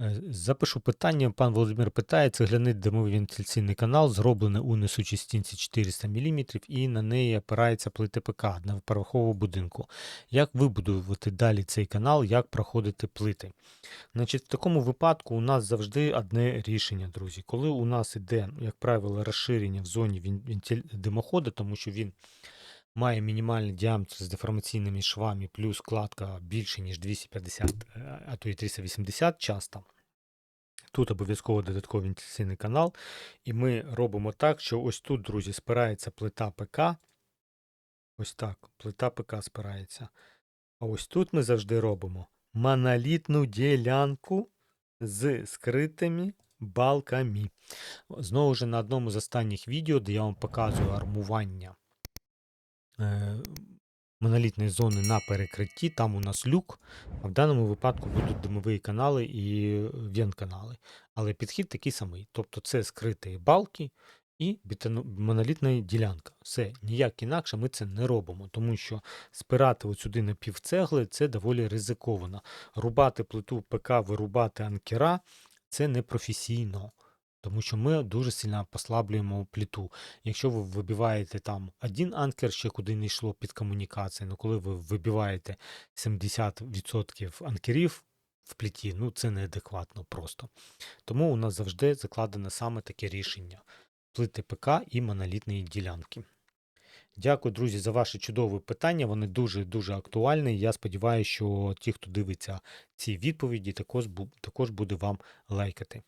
Е, Запишу питання. Пан Володимир питає: цегляний димовий вентиляційний канал, зроблений у несучій стінці 400 мм, і на неї опирається плити ПК на поверхового будинку. Як вибудувати далі цей канал, як проходити плити? Значить, в такому випадку у нас завжди одне рішення, друзі. Коли у нас іде, як правило, розширення в зоні димоходу, тому що він має мінімальний діаметр з деформаційними швами, плюс кладка більше, ніж 250, е, а то і 380 часто. Тут обов'язково додатковий вентиляційний канал. І ми робимо так, що ось тут, друзі, спирається плита ПК. Ось так, плита ПК спирається. А ось тут ми завжди робимо монолітну ділянку з скритими балками. Знову ж на одному з останніх відео, де я вам показую армування монолітної зони на перекритті, там у нас люк, а в даному випадку будуть димові канали і вент-канали. Але підхід такий самий. Тобто це скриті балки і монолітна ділянка. Все, ніяк інакше ми це не робимо, тому що спирати сюди на півцегли це доволі ризиковано. Рубати плиту ПК, вирубати анкера це непрофесійно. Тому що ми дуже сильно послаблюємо плиту. Якщо ви вибиваєте там один анкер, ще куди не йшло під комунікацію, ну коли ви вибиваєте 70% анкерів в пліті, ну це неадекватно просто. Тому у нас завжди закладено саме таке рішення: плити ПК і монолітні ділянки. Дякую, друзі, за ваші чудові питання. Вони дуже-дуже актуальні. Я сподіваюся, що ті, хто дивиться ці відповіді, також, також буде вам лайкати.